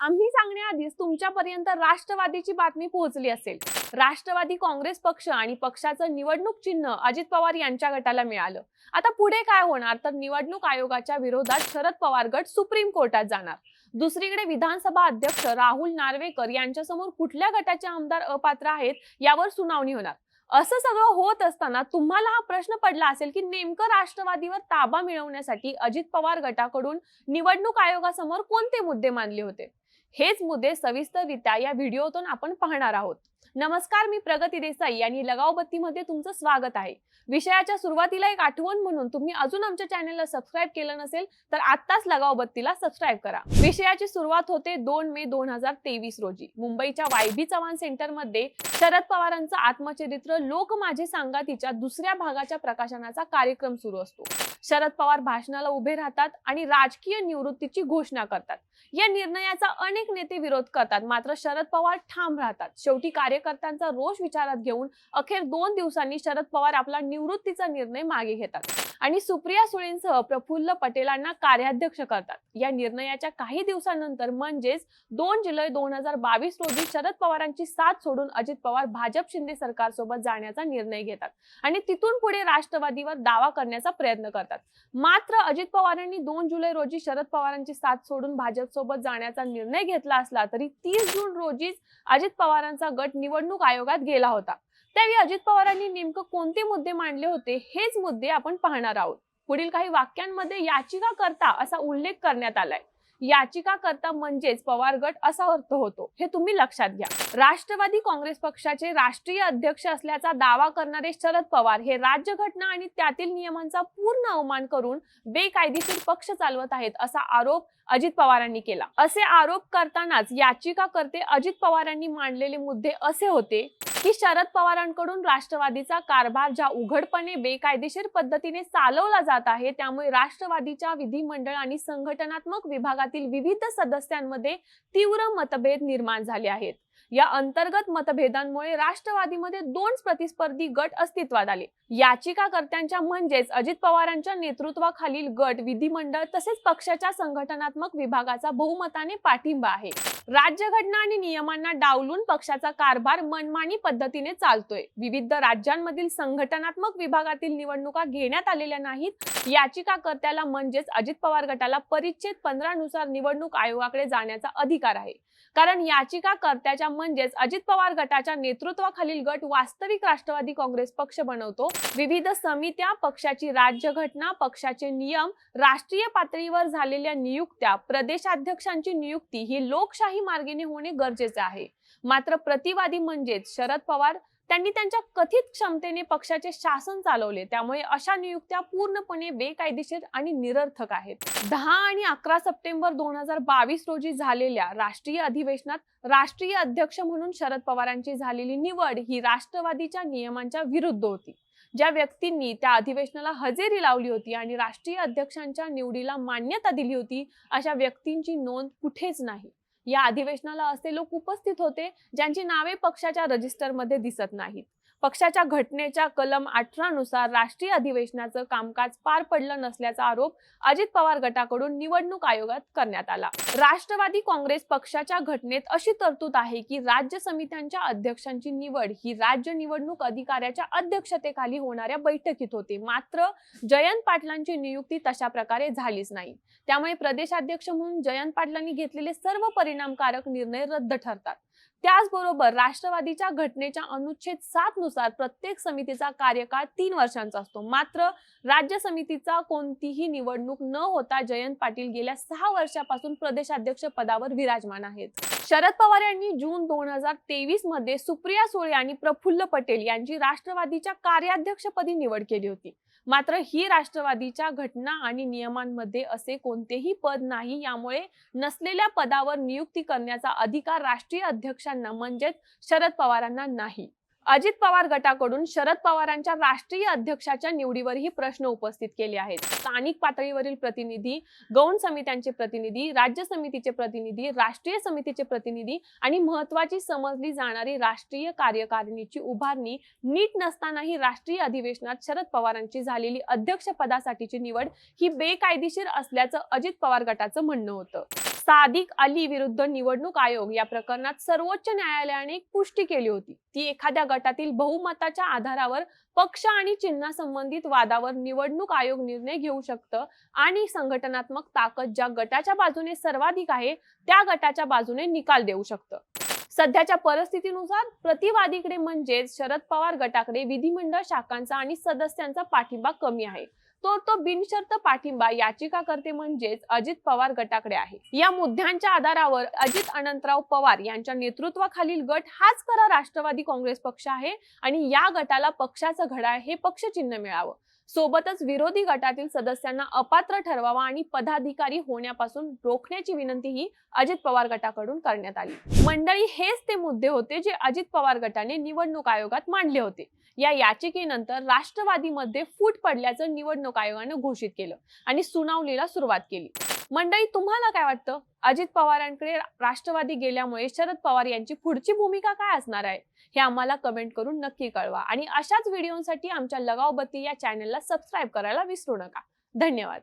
आम्ही सांगण्याआधीच तुमच्यापर्यंत राष्ट्रवादीची बातमी पोहोचली असेल. राष्ट्रवादी काँग्रेस पक्ष आणि पक्षाचं निवडणूक चिन्ह अजित पवार यांच्या गटाला मिळालं. आता पुढे काय होणार? तर निवडणूक आयोगाच्या विरोधात शरद पवार गट सुप्रीम कोर्टात जाणार. दुसरीकडे विधानसभा अध्यक्ष राहुल नार्वेकर यांच्यासमोर कुठल्या गटाचे आमदार अपात्र आहेत यावर सुनावणी होणार. असं सगळं होत असताना तुम्हाला हा प्रश्न पडला असेल की नेमकं राष्ट्रवादीवर ताबा मिळवण्यासाठी अजित पवार गटाकडून निवडणूक आयोगासमोर कोणते मुद्दे मानले होते? हेच मुद्दे सविस्तररित्या या व्हिडिओतून आपण पाहणार आहोत. नमस्कार मी प्रगती देसाई आणि लगावबत्तीमध्ये तुमचं स्वागत आहे. विषयाच्या सुरुवातीला एक आठवण म्हणून तुम्ही अजून आमच्या चॅनलला सबस्क्राईब केलं नसेल तर आत्ताच लगावबत्तीला सबस्क्राईब करा. विषयाची सुरुवात होते दोन मे दोन हजार तेवीस रोजी. मुंबईच्या वायबी चव्हाण सेंटरमध्ये शरद पवारांचं आत्मचरित्र लोक माझे सांगातीच्या दुसऱ्या भागाच्या प्रकाशनाचा कार्यक्रम सुरू असतो. शरद पवार भाषणाला उभे राहतात आणि राजकीय निवृत्तीची घोषणा करतात. या निर्णयाचा अनेक नेते विरोध करतात. मात्र शरद पवार ठाम राहतात. शेवटी कार्यकर्त्यांचा रोष विचारात घेऊन अखेर दोन दिवसांनी शरद पवार आपला निवृत्तीचा निर्णय मागे घेतात आणि सुप्रिया सुळेंसह प्रफुल्ल पटेलांना कार्याध्यक्ष करतात. या निर्णयाच्या काही दिवसानंतर म्हणजेच दोन जुलै दोन हजार बावीस रोजी शरद पवारांची साथ सोडून अजित पवार भाजप शिंदे सरकारसोबत जाण्याचा निर्णय घेतात आणि तिथून पुढे राष्ट्रवादीवर दावा करण्याचा प्रयत्न करतात. मात्र अजित पवारांनी दोन जुलै रोजी शरद पवारांची साथ सोडून भाजप सोबत जाण्याचा निर्णय घेतला असला तरी तीस जून रोजीच अजित पवारांचा गट निवडणूक आयोगात गेला होता. त्यावेळी अजित पवारांनी नेमकं कोणते मुद्दे मांडले होते हेच मुद्दे आपण पाहणार आहोत. पुढील काही वाक्यांमध्ये याचिका करता असा उल्लेख करण्यात आलाय. याचिकाकर्ता म्हणजेच पवार गट असा अर्थ होतो. हे तुम्ही लक्षात घ्या. राष्ट्रवादी काँग्रेस पक्षाचे राष्ट्रीय अध्यक्ष असल्याचा दावा करणारे शरद पवार हे राज्यघटना आणि त्यातील नियमांचा पूर्ण अवमान करून बेकायदेशीर पक्ष चालवत आहेत असा आरोप अजित पवारांनी केला. असे आरोप करतानाच याचिकाकर्ते अजित पवारांनी मांडलेले मुद्दे असे होते की शरद पवारांकडून राष्ट्रवादीचा कारभार ज्या उघडपणे बेकायदेशीर पद्धतीने चालवला जात आहे त्यामुळे राष्ट्रवादीच्या विधिमंडळ आणि संघटनात्मक विभागातील विविध सदस्यांमध्ये तीव्र मतभेद निर्माण झाले आहेत. या अंतर्गत मतभेदांमुळे राष्ट्रवादीमध्ये दोन प्रतिस्पर्धी गट अस्तित्वात आले. याचिकाकर्त्यांच्या म्हणजेच अजित पवारांच्या नेतृत्वाखालील गट विधिमंडळ तसेच पक्षाच्या संघटनात्मक विभागाचा बहुमताने पाठिंबा आहे. राज्यघटना आणि नियमांना डावलून पक्षाचा कारभार मनमानी पद्धतीने चालतोय. विविध राज्यांमधील संघटनात्मक विभागातील निवडणुका घेण्यात आलेल्या नाहीत. याचिकाकर्त्याला म्हणजेच अजित पवार गटाला परिच्छेद पंधरा नुसार निवडणूक आयोगाकडे जाण्याचा अधिकार आहे. कारण याचिकाकर्त्याच्या म्हणजेच अजित पवार गटाच्या नेतृत्वाखालील गट वास्तविक राष्ट्रवादी काँग्रेस पक्ष बनवतो. विविध समित्या पक्षाची राज्यघटना पक्षाचे नियम राष्ट्रीय पातळीवर झालेल्या नियुक्त्या प्रदेशाध्यक्षांची नियुक्ती ही लोकशाही मार्गेने होणे गरजेचे आहे. मात्र प्रतिवादी म्हणजेच शरद पवार त्यांनी त्यांच्या कथित क्षमतेने पक्षाचे शासन चालवले. त्यामुळे अशा नियुक्त्या पूर्णपणे बेकायदेशीर आणि निरर्थक आहेत. दहा आणि अकरा सप्टेंबर दोन हजार बावीस रोजी झालेल्या राष्ट्रीय अधिवेशनात राष्ट्रीय अध्यक्ष म्हणून शरद पवारांची झालेली निवड ही राष्ट्रवादीच्या नियमांच्या विरुद्ध होती. ज्या व्यक्तींनी त्या अधिवेशनाला हजेरी लावली होती आणि राष्ट्रीय अध्यक्षांच्या निवडीला मान्यता दिली होती अशा व्यक्तींची नोंद कुठेच नाही. या अधिवेशनाला असे लोक उपस्थित होते ज्यांची नावे पक्षाच्या रजिस्टरमध्ये दिसत नाहीत. पक्षाच्या घटनेच्या कलम अठरानुसार राष्ट्रीय अधिवेशनाचं कामकाज पार पडलं नसल्याचा आरोप अजित पवार गटाकडून निवडणूक आयोगात करण्यात आला. राष्ट्रवादी काँग्रेस पक्षाच्या घटनेत अशी तरतूद आहे की राज्य समित्यांच्या अध्यक्षांची निवड ही राज्य निवडणूक अधिकाऱ्याच्या अध्यक्षतेखाली होणाऱ्या बैठकीत होते. मात्र जयंत पाटलांची नियुक्ती तशा प्रकारे झालीच नाही. त्यामुळे प्रदेशाध्यक्ष म्हणून जयंत पाटलांनी घेतलेले सर्व परिणामकारक निर्णय रद्द ठरतात. त्याचबरोबर राष्ट्रवादीच्या घटनेच्या अनुच्छेद सात नुसार प्रत्येक समितीचा कार्यकाळ तीन वर्षांचा असतो. मात्र राज्य समितीचा कोणतीही निवडणूक न होता जयंत पाटील गेल्या सहा वर्षापासून प्रदेशाध्यक्ष पदावर विराजमान आहेत. शरद पवार यांनी जून दोन हजार तेवीसमध्ये सुप्रिया सुळे आणि प्रफुल्ल पटेल यांची राष्ट्रवादीच्या कार्याध्यक्षपदी निवड केली होती. मात्र ही राष्ट्रवादीच्या घटना आणि नियमांमध्ये असे कोणतेही पद नाही यामुळे नसलेल्या पदावर नियुक्ती करण्याचा अधिकार राष्ट्रीय अध्यक्ष अध्यक्षांना म्हणजेच शरद पवारांना नाही. अजित पवार गटाकडून शरद पवारांच्या राष्ट्रीय अध्यक्षाच्या निवडीवरही प्रश्न उपस्थित केले आहेत. स्थानिक पातळीवरील प्रतिनिधी गौण समित्यांचे प्रतिनिधी राज्य समितीचे प्रतिनिधी राष्ट्रीय समितीचे प्रतिनिधी आणि महत्वाची समजली जाणारी राष्ट्रीय कार्यकारिणीची उभारणी नीट नसतानाही राष्ट्रीय अधिवेशनात शरद पवारांची झालेली अध्यक्षपदासाठीची निवड ही बेकायदेशीर असल्याचं अजित पवार गटाचं म्हणणं होतं. सादिक अली विरुद्ध निवडणूक आयोग या प्रकरणात सर्वोच्च न्यायालयाने पुष्टी केली होती. ती एखाद्या गटातील बहुमताच्या आधारावर पक्ष आणि चिन्हा संबंधित वादावर निवडणूक आयोग निर्णय घेऊ शकतं आणि संघटनात्मक ताकद ज्या गटाच्या बाजूने सर्वाधिक आहे त्या गटाच्या बाजूने निकाल देऊ शकतं. सध्याच्या परिस्थितीनुसार प्रतिवादीकडे म्हणजेच शरद पवार गटाकडे विधिमंडळ शाखांचा आणि सदस्यांचा पाठिंबा कमी आहे. तो तो बिनशर्त पाठिंबा याचिका करते म्हणजेच अजित पवार गटाकडे आहे. या मुद्द्यांच्या आधारावर अजित अनंतराव पवार यांच्या नेतृत्वाखालील गट हाच खरा राष्ट्रवादी काँग्रेस पक्ष आहे आणि या गटाला पक्षाचं घडा हे पक्षचिन्ह मिळावं. सोबतच विरोधी गटातील सदस्यांना अपात्र ठरवावा आणि पदाधिकारी होण्यापासून रोखण्याची विनंतीही अजित पवार गटाकडून करण्यात आली. मंडळी हेच ते मुद्दे होते जे अजित पवार गटाने निवडणूक आयोगात मांडले होते. या याचिकेनंतर राष्ट्रवादीमध्ये फूट पडल्याचं निवडणूक आयोगानं घोषित केलं आणि सुनावणीला सुरुवात केली. मंडळी तुम्हाला काय वाटतं? अजित पवारांकडे राष्ट्रवादी गेल्यामुळे शरद पवार यांची पुढची भूमिका काय असणार आहे? हे आम्हाला कमेंट करून नक्की कळवा आणि अशाच व्हिडिओसाठी आमच्या लगाव बत्ती या चॅनलला सबस्क्राईब करायला विसरू नका. धन्यवाद.